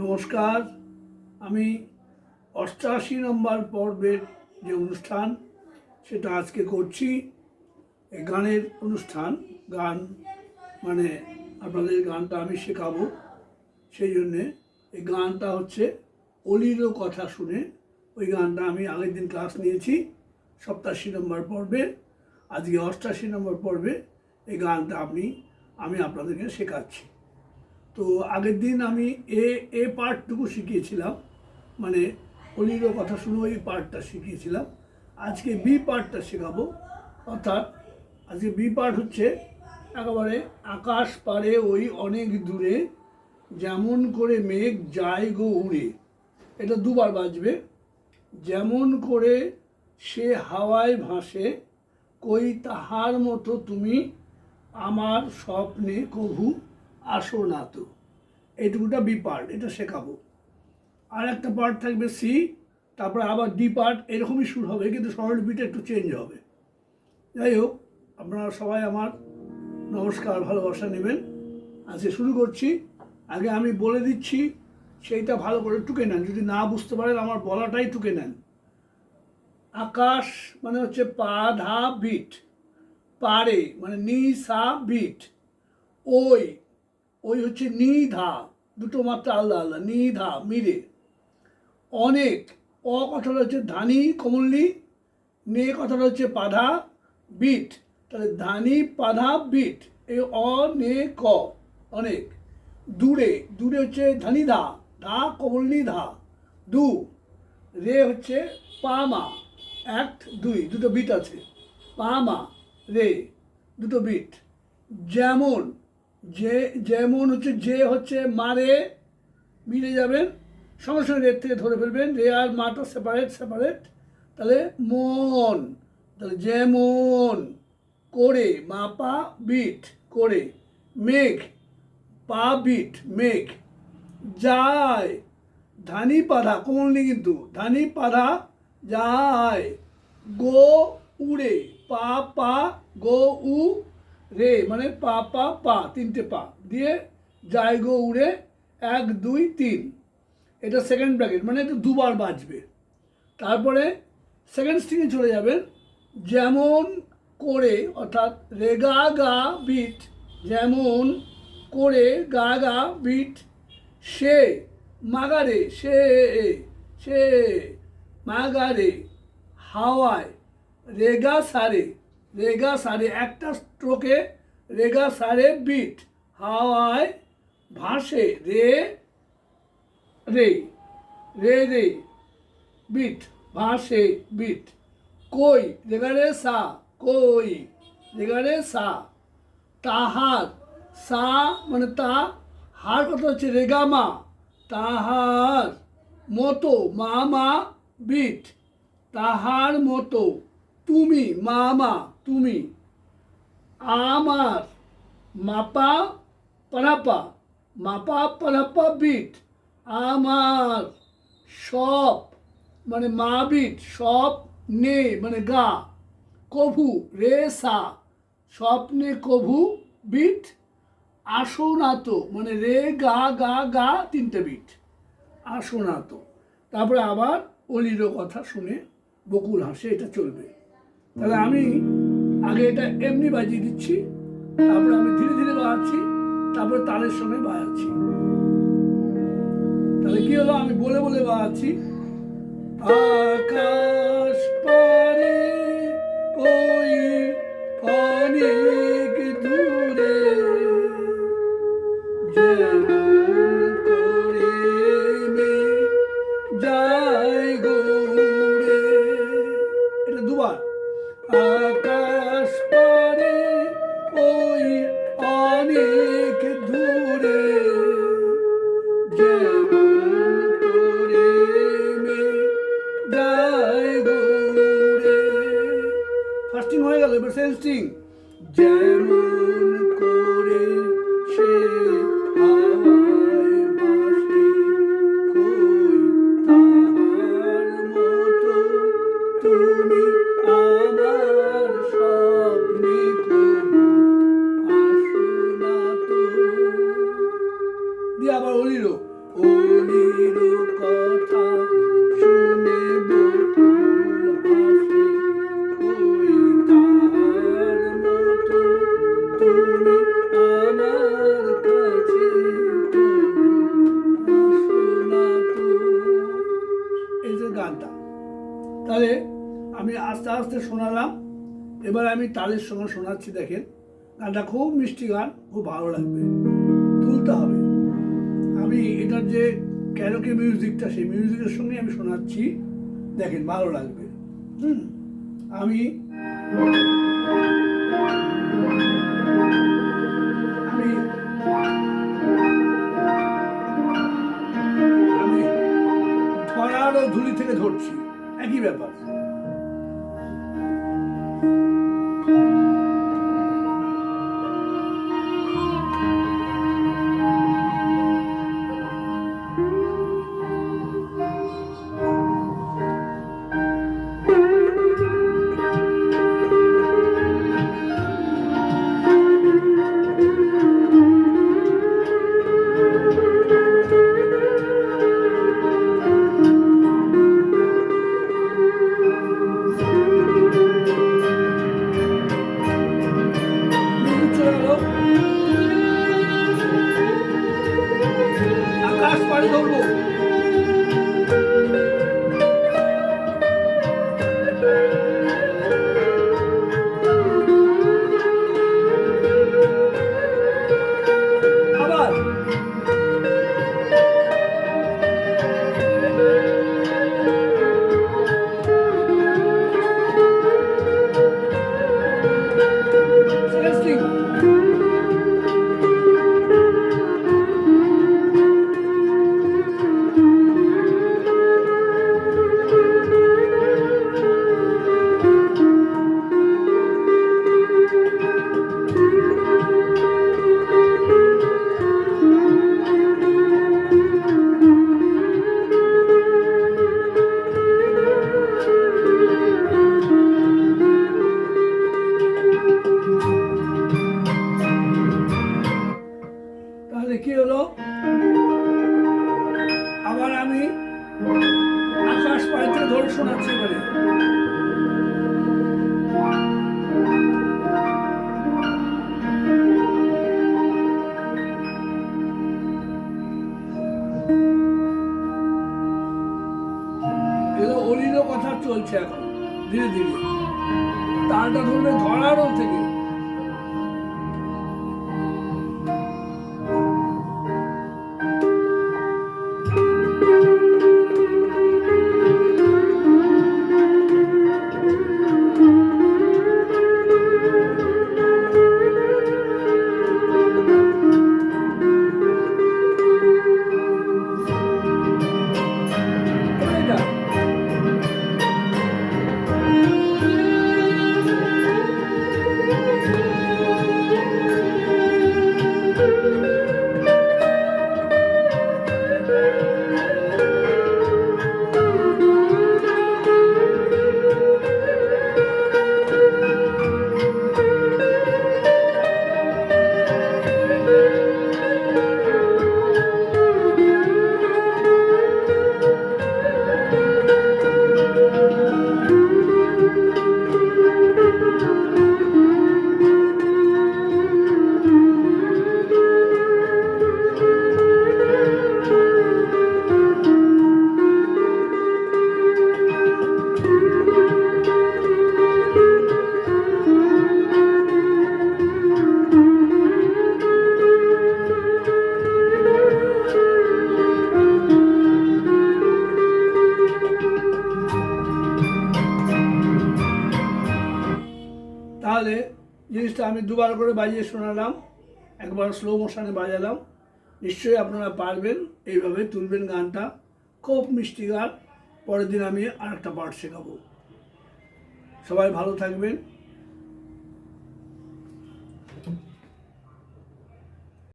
নমস্কার। আমি অষ্টাশি নম্বর পর্বের যে অনুষ্ঠান, সেটা আজকে করছি। গানের অনুষ্ঠান, গান মানে আপনাদের গানটা আমি শেখাবো। সেই জন্যে এই গানটা হচ্ছে অলিরও কথা শুনে। ওই গানটা আমি আগের দিন ক্লাস নিয়েছি, সপ্তাশি নম্বর পর্বে। আজকে অষ্টাশি নম্বর পর্বে এই গানটা আমি আমি আপনাদেরকে শেখাচ্ছি। তো আগের দিন আমি এ এ পার্টটুকু শিখিয়েছিলাম। মানে অলিরও কথা শুনে ওই পার্টটা শিখিয়েছিলাম। আজকে বি পার্টটা শেখাবো। অর্থাৎ আজকে বি পার্ট হচ্ছে একেবারে আকাশ পারে ওই অনেক দূরে, যেমন করে মেঘ যায় গো উড়ে। এটা দুবার বাজবে। যেমন করে সে হাওয়ায় ভাসে, কই তাহার মতো তুমি আমার স্বপ্নে কভু। আসো না তো এইটুকুটা বি পার্ট এটা শেখাবো। আর একটা পার্ট থাকবে সি, তারপরে আবার ডি পার্ট এরকমই শুরু হবে, কিন্তু স্বরলিপিটা একটু চেঞ্জ হবে। যাই হোক, আপনারা সবাই আমার নমস্কার, ভালোবাসা নেবেন। আজকে শুরু করছি। আগে আমি বলে দিচ্ছি, সেইটা ভালো করে টুকে নেন। যদি না বুঝতে পারেন, আমার বলাটাই টুকে নেন। আকাশ মানে হচ্ছে পা, ধা বিট পারে মানে নি, সা বিট ওই ওই হচ্ছে নি ধা দুটো মাত্রা আলাদা আলাদা নি ধা মিরে অনেক, অ কথাটা হচ্ছে ধানি কমলনি নে কথাটা হচ্ছে পাধা, বিট। তাহলে ধানি, পাধা, বিট এই অ, নে, ক, অনেক। দূরে দূরে হচ্ছে ধানি ধা ধা কমলনি ধা দু, রে হচ্ছে পামা, এক, দুই, দুটো বিট আছে। পামা, রে, দুটো বিট। যেমন যেমন হচ্ছে, যে হচ্ছে মারে, মিলে যাবেন, সঙ্গে সঙ্গে রেট থেকে ধরে ফেলবেন, রে আর মাটা সেপারেট সেপারেট তাহলে মন, তাহলে যেমন করে মাপা বিট, করে, মেঘ, পা বিট, মেঘ, যায়, ধানি পাধা কোমলনি কিন্তু, ধানি পাধা যায়, গো উড়ে, পা পা, গো উ রে মানে পা পা পা, তিনটে পা। দিয়ে যায় গো উড়ে এক, দুই, তিন। এটা সেকেন্ড ব্র্যাকেট মানে এটা দুবার বাজবে। তারপরে সেকেন্ড স্ট্রিংয়ে চলে যাবেন যেমন করে, অর্থাৎ রেগা গা বিট। যেমন করে, গা গা, বিট। সে, মাগারে, সে সে, মাগারে, হাওয়ায় রেগা সারে। রেগা সারে, একটা স্ট্রোকে রেগা সারে বিট হাওয়ায় ভাসে, রে রে রে রে বিট ভাসে বিট কই রেগারে সা, কই রেগারে সা, তাহার, সা মানে তা, হার কথা হচ্ছে রেগামা তাহার মতো, মা মা বিট তাহার মতো তুমি, মামা, তুমি। আমার মাপা পারাপা মাপা পারাপা বিট। আমার সব মানে মা বিট, সব নে মানে গা। কভু, রে, সা। স্বপ্নে কভু, বিট। আসো না মানে রে, গা গা গা, তিনটে বিট। আসো না তারপরে আবার অলিরও কথা শুনে বকুল হাসে, এটা চলবে। তাহলে আমি আগে এটা এমনি বাজিয়ে দিচ্ছি, তারপরে আমি ধীরে ধীরে বাজাচ্ছি তারপরে তালের সঙ্গে বাজাচ্ছি তাহলে কি হলো? আমি বলে বলে বাজাচ্ছি আকাশ পারে, কই অনেক দূরে যেমন স্ট্রিং যেমন করে সে তুমি আমার এবার আমি তালের সঙ্গে শোনাচ্ছি, দেখেন। গানটা খুব মিষ্টি গান, খুব ভালো লাগবে। তুলতে হবে। আমি এটার যে ক্যারোকে মিউজিকটা সেই মিউজিকের সঙ্গে আমি শোনাচ্ছি। দেখেন, ভালো লাগবে। হুম? আমি ধুলি থেকে ধরছি। একই ব্যাপার। এগুলো কথা চলছে এখন ধীরে ধীরে। তারটা ধরবে ধরারও থেকে। দুবার করে বাজিয়ে শোনালাম, একবার স্লো মোশনে বাজালাম। নিশ্চয়ই আপনারা পারবেন, এইভাবে তুলবেন গানটা। খুব মিষ্টি গান, পরের দিন আমি আরেকটা পার্ট শেখাবো। সবাই ভালো থাকবেন।